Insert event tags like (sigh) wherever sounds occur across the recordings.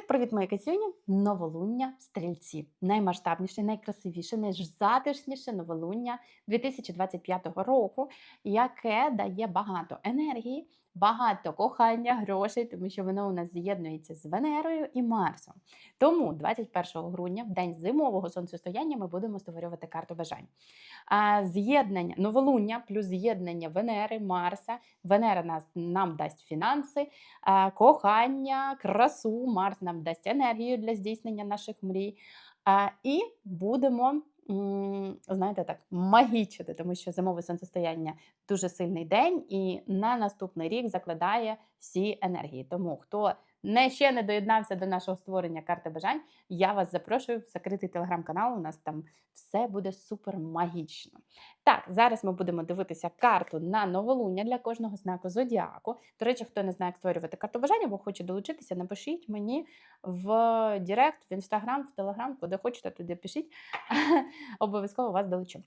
Привіт, мої кисюні! Новолуння стрільці. Наймасштабніше, найкрасивіше, найзатишніше новолуння 2025 року, яке дає багато енергії, багато кохання, грошей, тому що воно у нас з'єднується з Венерою і Марсом. Тому 21 грудня, в день зимового сонцестояння, ми будемо створювати карту бажань. А, З'єднання новолуння плюс з'єднання Венери, Марса. Венера нас нам дасть фінанси, а, кохання, красу. Марс нам дасть енергію для здійснення наших мрій. А, І будемо. Знаєте, так магічити, тому що зимове сонцестояння дуже сильний день, і на наступний рік закладає всі енергії. Тому хто не ще не доєднався до нашого створення карти бажань, я вас запрошую в закритий телеграм-канал. У нас там все буде супер магічно. Так, зараз ми будемо дивитися карту на новолуння для кожного знаку зодіаку. До речі, хто не знає, як створювати карту бажання, або хоче долучитися, напишіть мені в Директ, в інстаграм, в телеграм, куди хочете, туди пишіть. (laughs) Обов'язково вас долучу.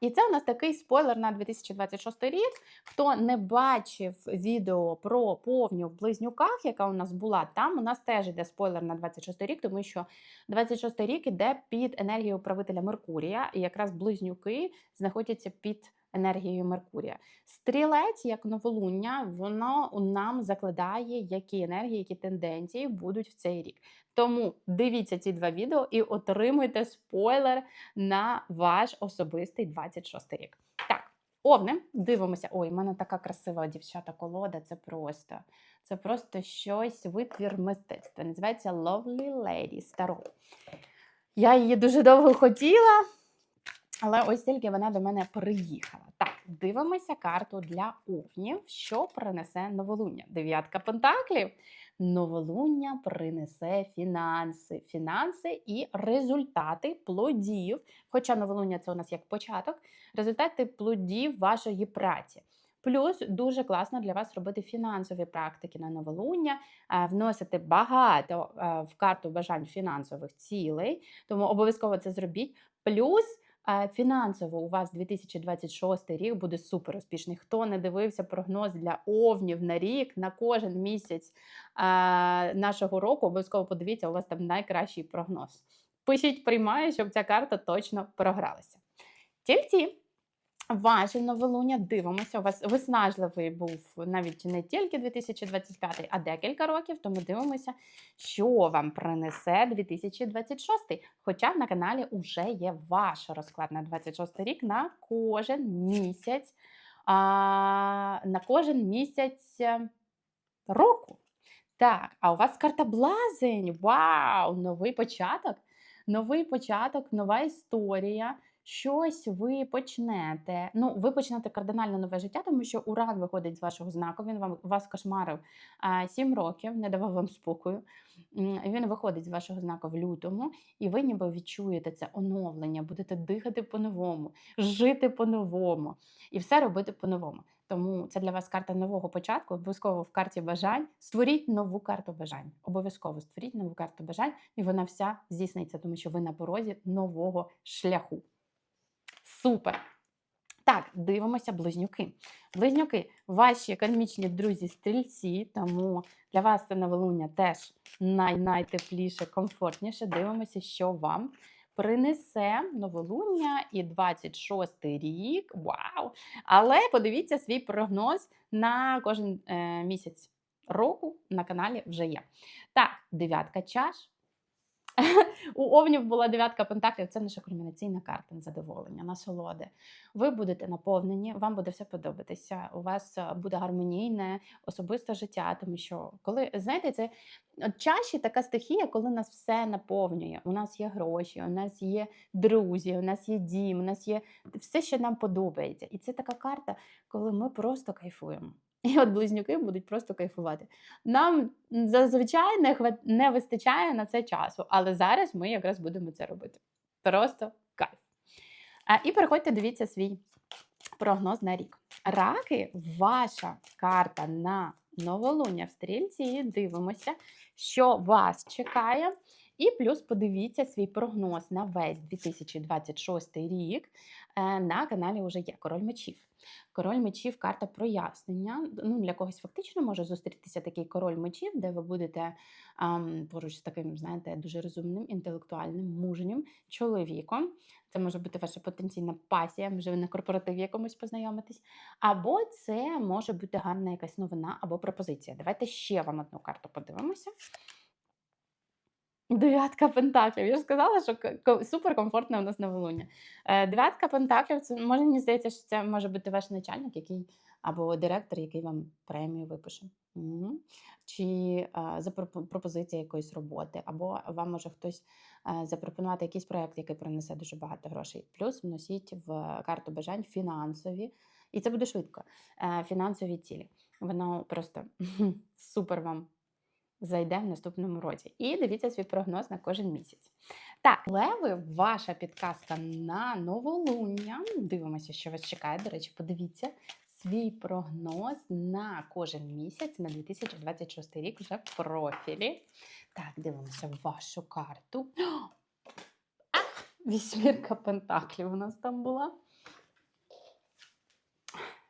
І це у нас такий спойлер на 2026 рік. Хто не бачив відео про повню в близнюках, яка у нас була, там у нас теж йде спойлер на 26 рік, тому що 26 рік іде під енергію правителя Меркурія, і якраз близнюки знаходяться під енергією Меркурія. Стрілець, як новолуння, воно нам закладає, які енергії, які тенденції будуть в цей рік. Тому дивіться ці два відео і отримуйте спойлер на ваш особистий 26 рік. Так, овни, дивимося. Ой, в мене така красива дівчата колода. Це просто це просто щось витвір мистецтва. Називається Lovely Lady Старо. Я її дуже довго хотіла, але ось тільки вона до мене приїхала. Так, дивимося карту для овнів, що принесе новолуння. Дев'ятка пентаклів. Новолуння принесе фінанси, фінанси і результати плодів. Хоча новолуння це у нас як початок, результати плодів вашої праці. Плюс дуже класно для вас робити фінансові практики на новолуння, е, вносити багато е, в карту бажань фінансових цілей, тому обов'язково це зробіть. Плюс фінансово у вас 2026 рік буде супер успішний. Хто не дивився прогноз для овнів на рік, на кожен місяць нашого року, обов'язково подивіться, у вас там найкращий прогноз. Пишіть, приймаю, щоб ця карта точно програлася. Тільці. Ваше новолуння дивимося. У вас виснажливий був навіть не тільки 2025, а декілька років. Тому дивимося, що вам принесе 2026. Хоча на каналі вже є ваш розклад на 26 рік на кожен місяць, а, на кожен місяць е, року. Так, а у вас карта блазень. Вау! Новий початок. Новий початок, нова історія щось ви почнете. Ну, ви почнете кардинально нове життя, тому що уран виходить з вашого знаку. Він вам вас кошмарив 7 років, не давав вам спокою. Він виходить з вашого знаку в лютому, і ви ніби відчуєте це оновлення, будете дихати по-новому, жити по-новому і все робити по-новому. Тому це для вас карта нового початку. Обов'язково в карті бажань. Створіть нову карту бажань. Обов'язково створіть нову карту бажань, і вона вся здійсниться, тому що ви на порозі нового шляху. Супер! Так, дивимося близнюки. Близнюки, ваші економічні друзі стрільці, тому для вас це новолуння теж най найтепліше, комфортніше. Дивимося, що вам принесе новолуння і 26 рік. Вау! Але подивіться свій прогноз на кожен е, місяць року на каналі вже є. Так, дев'ятка чаш. У Овнів була дев'ятка пентаклів. Це наша кульмінаційна карта задоволення, насолоди. Ви будете наповнені, вам буде все подобатися. У вас е, буде гармонійне особисте життя, тому що коли знаєте, це от чаші така стихія, коли нас все наповнює. У нас є гроші, у нас є друзі, у нас є дім, у нас є все, що нам подобається. І це така карта, коли ми просто кайфуємо. І от близнюки будуть просто кайфувати. Нам зазвичай не не вистачає на це часу, але зараз ми якраз будемо це робити. Просто кайф. А, і переходьте, дивіться свій прогноз на рік. Раки, ваша карта на новолуння в стрільці. І дивимося, що вас чекає. І плюс подивіться свій прогноз на весь 2026 рік. Е, На каналі вже є король мечів. Король мечів карта прояснення. Ну, для когось фактично може зустрітися такий король мечів, де ви будете ам, поруч з таким, знаєте, дуже розумним, інтелектуальним, мужнім чоловіком. Це може бути ваша потенційна пасія, може ви на корпоративі якомусь познайомитесь. Або це може бути гарна якась новина або пропозиція. Давайте ще вам одну карту подивимося. Дев'ятка пентаклів. Я ж сказала, що суперкомфортне у нас новолуння. Е, Дев'ятка пентаклів, це може мені здається, що це може бути ваш начальник, який або директор, який вам премію випише. Мгм. Чи е, запропо- пропозиція якоїсь роботи, або вам може хтось е, запропонувати якийсь проект, який принесе дуже багато грошей. Плюс вносіть в карту бажань фінансові, і це буде швидко. Фінансові цілі. Воно просто (laughs) супер вам зайде в наступному році. І дивіться свій прогноз на кожен місяць. Так, леви, ваша підказка на новолуння. Дивимося, що вас чекає. До речі, подивіться свій прогноз на кожен місяць на 2026 рік вже в профілі. Так, дивимося вашу карту. (gasps) Вісьмірка пентаклів у нас там була.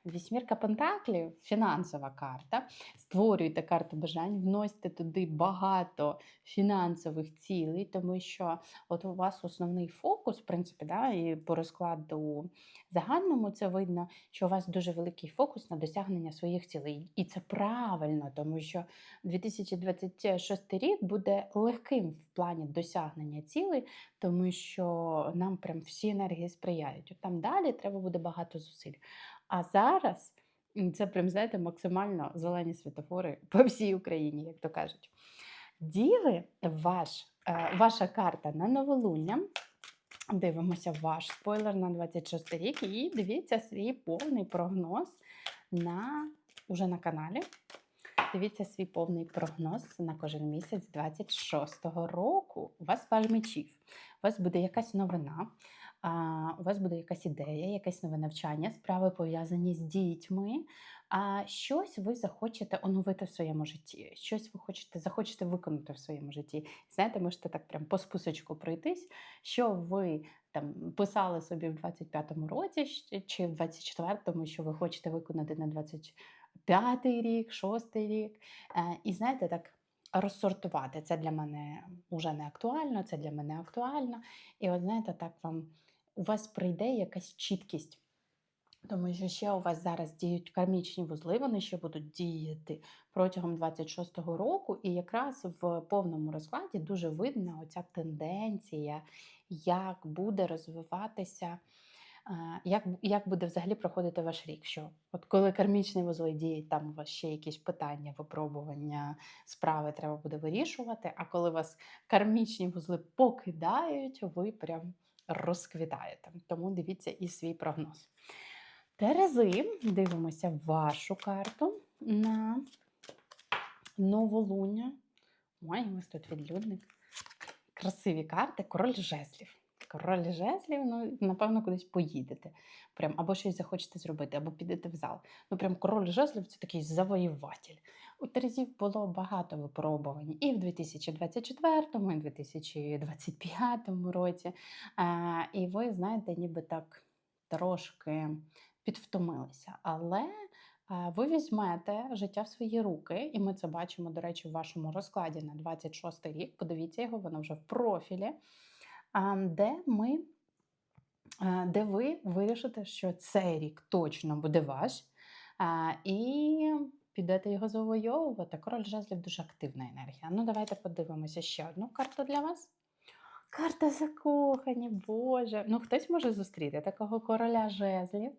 Вісьмірка пентаклів фінансова карта. Створюйте карту бажань, вносьте туди багато фінансових цілей, тому що от у вас основний фокус, в принципі, да, і по розкладу загальному це видно, що у вас дуже великий фокус на досягнення своїх цілей. І це правильно, тому що 2026 рік буде легким в плані досягнення цілей, тому що нам прям всі енергії сприяють. Там далі треба буде багато зусиль. А зараз це прям, знаєте, максимально зелені світофори по всій Україні, як то кажуть. Діви, ваш, е, ваша карта на новолуння. Дивимося ваш спойлер на 26 рік і дивіться свій повний прогноз на, уже на каналі. Дивіться свій повний прогноз на кожен місяць 26-го року. У вас паж мечів. У вас буде якась новина, у вас буде якась ідея, якесь нове навчання, справи пов'язані з дітьми. А щось ви захочете оновити в своєму житті, щось ви хочете, захочете виконати в своєму житті. Знаєте, можете так прям по списочку пройтись, що ви там писали собі в 25-му році чи в 24-му, що ви хочете виконати на 25-й рік, 6-й рік. Е, І знаєте, так розсортувати. Це для мене вже не актуально, це для мене актуально. І от знаєте, так вам у вас прийде якась чіткість. Тому що ще у вас зараз діють кармічні вузли, вони ще будуть діяти протягом 26-го року, і якраз в повному розкладі дуже видна оця тенденція, як буде розвиватися, е, як, як буде взагалі проходити ваш рік. Що от коли кармічні вузли діють, там у вас ще якісь питання, випробування, справи треба буде вирішувати. А коли вас кармічні вузли покидають, ви прям розквітаєте. Тому дивіться і свій прогноз. Терези, дивимося вашу карту на новолуння. Ой, ось тут відлюдник. Красиві карти, король жезлів. Король жезлів, ну, напевно, кудись поїдете. Прям, або щось захочете зробити, або підете в зал. Ну, прям король жезлів це такий завоюватель. У Терезів було багато випробувань і в 2024, і в 2025 році. А, і ви, знаєте, ніби так трошки підвтомилися. Але ви візьмете життя в свої руки, і ми це бачимо, до речі, в вашому розкладі на 26 рік. Подивіться його, воно вже в профілі, де ми. Де ви вирішите, що цей рік точно буде ваш, і підете його завойовувати. Король жезлів дуже активна енергія. Ну, давайте подивимося ще одну карту для вас. Карта закохані, Боже. Ну, хтось може зустріти такого короля жезлів,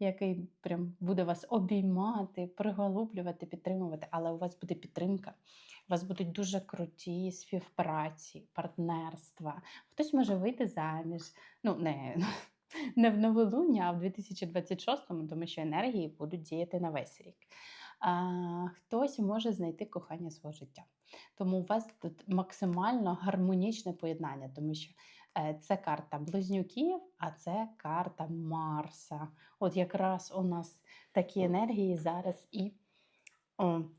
який прям буде вас обіймати, приголублювати, підтримувати, але у вас буде підтримка. У вас будуть дуже круті співпраці, партнерства. Хтось може вийти заміж. Ну, не, (laughs) не в новолуння, а в 2026-му, тому що енергії будуть діяти на весь рік. А, хтось може знайти кохання свого життя. Тому у вас тут максимально гармонічне поєднання, тому що це карта близнюків, а це карта Марса. От якраз у нас такі енергії зараз і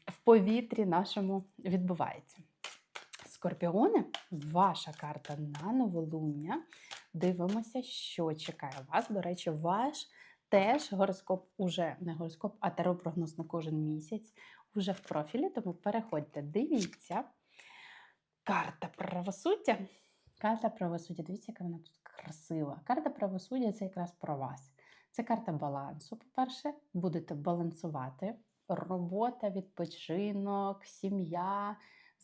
в повітрі нашому відбуваються. Скорпіони, ваша карта на новолуння. Дивимося, що чекає вас. До речі, ваш теж гороскоп уже не гороскоп, а таро-прогноз на кожен місяць уже в профілі. Тому переходьте, дивіться. Карта правосуддя. Карта правосуддя. Дивіться, яка вона тут красива. Карта правосуддя це якраз про вас. Це карта балансу. По-перше, будете балансувати. Робота, відпочинок, сім'я,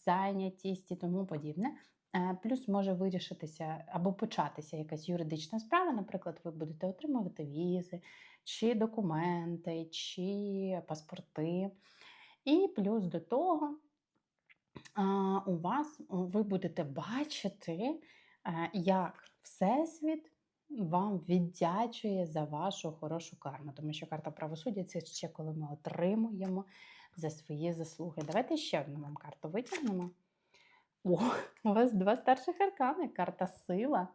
зайнятість і тому подібне. Е, Плюс може вирішитися або початися якась юридична справа. Наприклад, ви будете отримувати візи, чи документи, чи паспорти. І плюс до того, у вас ви будете бачити, е, як Всесвіт вам віддячує за вашу хорошу карму. Тому що карта правосуддя це ще коли ми отримуємо за свої заслуги. Давайте ще одну вам карту витягнемо. О, у вас два старших аркани. Карта сила.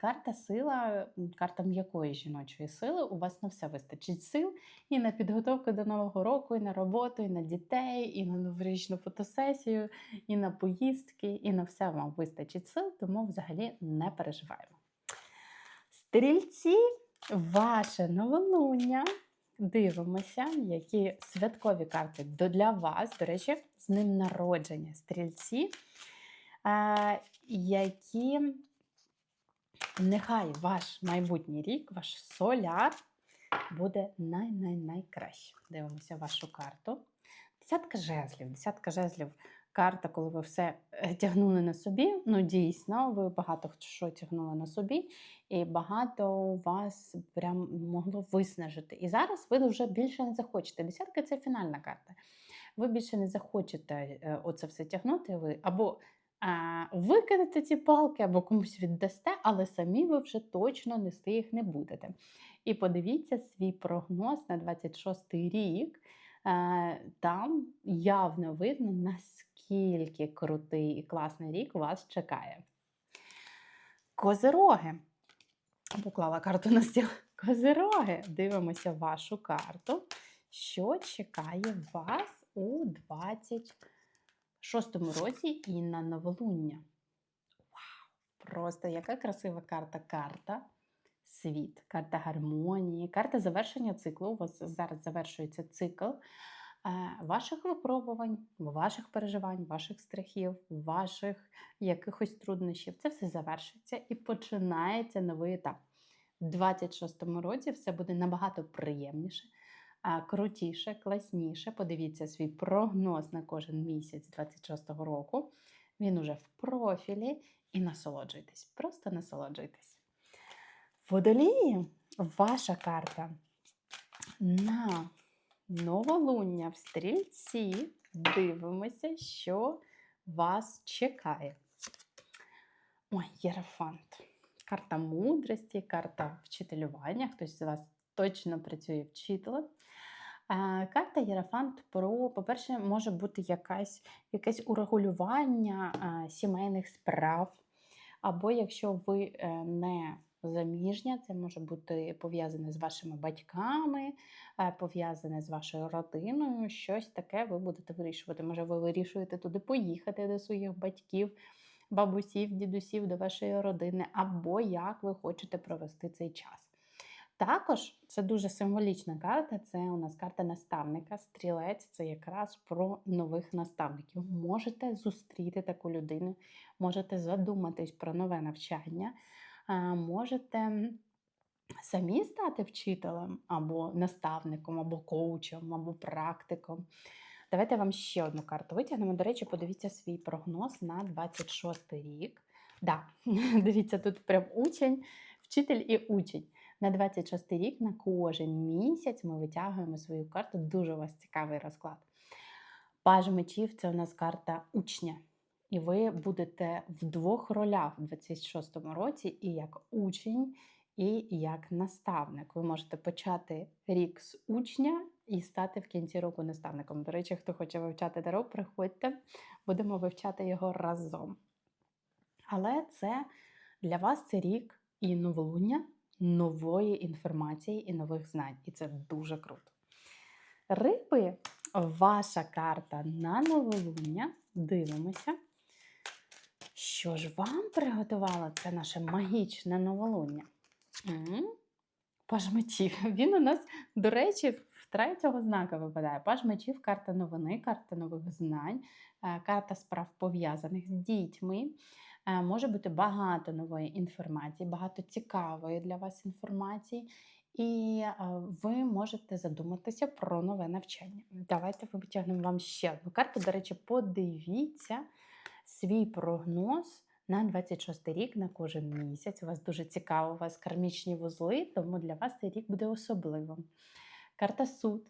Карта сила, карта м'якої жіночої сили. У вас на все вистачить сил і на підготовку до Нового року, і на роботу, і на дітей, і на новорічну фотосесію, і на поїздки, і на все вам вистачить сил, тому взагалі не переживаємо. Стрільці, ваше новолуння. Дивимося, які святкові карти для вас. До речі, з ним народження стрільці, які нехай ваш майбутній рік, ваш соляр буде най-най-найкраще. Дивимося вашу карту. Десятка жезлів. Десятка жезлів карта, коли ви все е, тягнули на собі. Ну, дійсно, ви багато що тягнули на собі, і багато вас прям могло виснажити. І зараз ви вже більше не захочете. Десятка це фінальна карта. Ви більше не захочете е, оце все тягнути. Ви або викинете ці палки, або комусь віддасте, але самі ви вже точно нести їх не будете. І подивіться свій прогноз на 26-й рік. Там явно видно, наскільки крутий і класний рік вас чекає. Козироги. Поклала карту на стіл. Козироги. Дивимося вашу карту. Що чекає вас у 26-му році і на новолуння? Вау! Просто яка красива карта. Карта світ, карта гармонії, карта завершення циклу. У вас зараз завершується цикл е, ваших випробувань, ваших переживань, ваших страхів, ваших якихось труднощів. Це все завершується і починається новий етап. У 26-му році все буде набагато приємніше, крутіше, класніше. Подивіться свій прогноз на кожен місяць 26-го року. Він уже в профілі. І насолоджуйтесь, просто насолоджуйтесь. Водолії, ваша карта на новолуння в стрільці. Дивимося, що вас чекає. Ой, єрафант. Карта мудрості, карта вчителювання. Хтось з вас точно працює вчителем. Карта Єрафант про, по-перше, може бути якась, якесь урегулювання сімейних справ. Або якщо ви е, не заміжня, це може бути пов'язане з вашими батьками, е, пов'язане з вашою родиною. Щось таке ви будете вирішувати. Може, ви вирішуєте туди поїхати до своїх батьків, бабусів, дідусів, до вашої родини, або як ви хочете провести цей час. Також це дуже символічна карта. Це у нас карта наставника. Стрілець це якраз про нових наставників. Можете зустріти таку людину, можете задуматись про нове навчання, можете самі стати вчителем або наставником, або коучем, або практиком. Давайте вам ще одну карту витягнемо. До речі, подивіться свій прогноз на 26 рік. Да, (laughs) дивіться, тут прям учень, вчитель і учень. На 26 рік на кожен місяць ми витягуємо свою карту. Дуже у вас цікавий розклад. Паж мечів це у нас карта учня. І ви будете в двох ролях у 26-му році, і як учень, і як наставник. Ви можете почати рік з учня і стати в кінці року наставником. До речі, хто хоче вивчати таро, приходьте, будемо вивчати його разом. Але це для вас це рік і новолуння нової інформації і нових знань. І це дуже круто. Риби, ваша карта на новолуння. Дивимося, Що ж вам приготувало це наше магічне новолуння? Паж мечів. Він у нас, до речі, в третього знака випадає. Паж мечів, карта новини, карта нових знань, е, карта справ пов'язаних з дітьми. Е, Може бути багато нової інформації, багато цікавої для вас інформації, і е, ви можете задуматися про нове навчання. Давайте витягнемо вам ще одну карту. До речі, подивіться свій прогноз на 26 рік на кожен місяць. У вас дуже цікаво, у вас кармічні вузли, тому для вас цей рік буде особливим. Карта суд.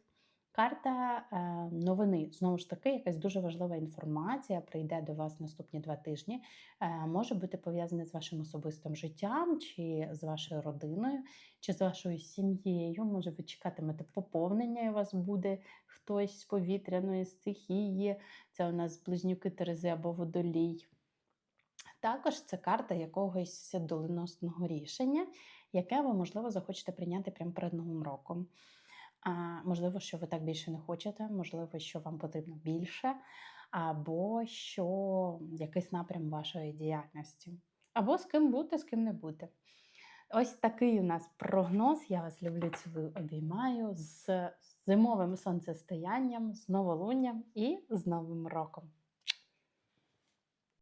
Карта е, новини. Знову ж таки, якась дуже важлива інформація прийде до вас наступні два тижні. Е, може бути пов'язане з вашим особистим життям, чи з вашою родиною, чи з вашою сім'єю. Може, ви чекатимете поповнення, і у вас буде хтось з повітряної стихії. Це у нас близнюки Терези або водолій. Також це карта якогось доленосного рішення, яке ви, можливо, захочете прийняти прямо перед Новим роком. Можливо, що ви так більше не хочете, можливо, що вам потрібно більше, або що якийсь напрям вашої діяльності. Або з ким бути, з ким не бути. Ось такий у нас прогноз. Я вас люблю, цілую, обіймаю з зимовим сонцестоянням, з новолунням і з Новим роком.